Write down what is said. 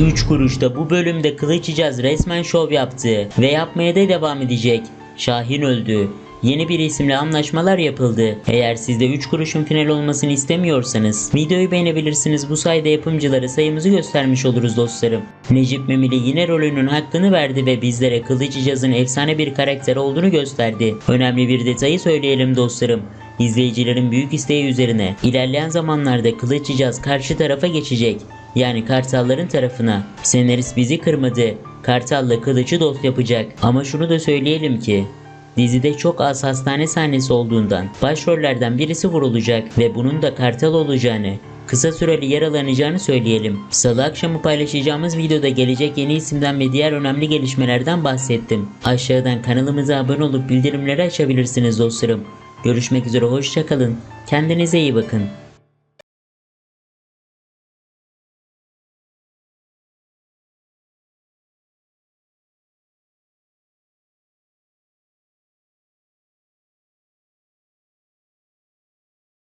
3 kuruşta bu bölümde Kılıçcaz resmen şov yaptı ve yapmaya da devam edecek. Şahin öldü. Yeni bir isimle anlaşmalar yapıldı. Eğer siz de 3 kuruşun final olmasını istemiyorsanız videoyu beğenebilirsiniz. Bu sayede yapımcılara sayımızı göstermiş oluruz dostlarım. Necip Memili yine rolünün hakkını verdi ve bizlere Kılıçcaz'ın efsane bir karakter olduğunu gösterdi. Önemli bir detayı söyleyelim dostlarım. İzleyicilerin büyük isteği üzerine ilerleyen zamanlarda Kılıçcaz karşı tarafa geçecek. Yani Kartalların tarafına. Senarist bizi kırmadı. Kartal'la Kılıç'ı dost yapacak. Ama şunu da söyleyelim ki Dizide çok az hastane sahnesi olduğundan başrollerden birisi vurulacak ve bunun da Kartal olacağını, kısa süreli yaralanacağını söyleyelim. Salı akşamı paylaşacağımız videoda gelecek yeni isimden ve diğer önemli gelişmelerden bahsettim. Aşağıdan kanalımıza abone olup bildirimleri açabilirsiniz dostlarım. Görüşmek üzere hoşçakalın. Kendinize iyi bakın.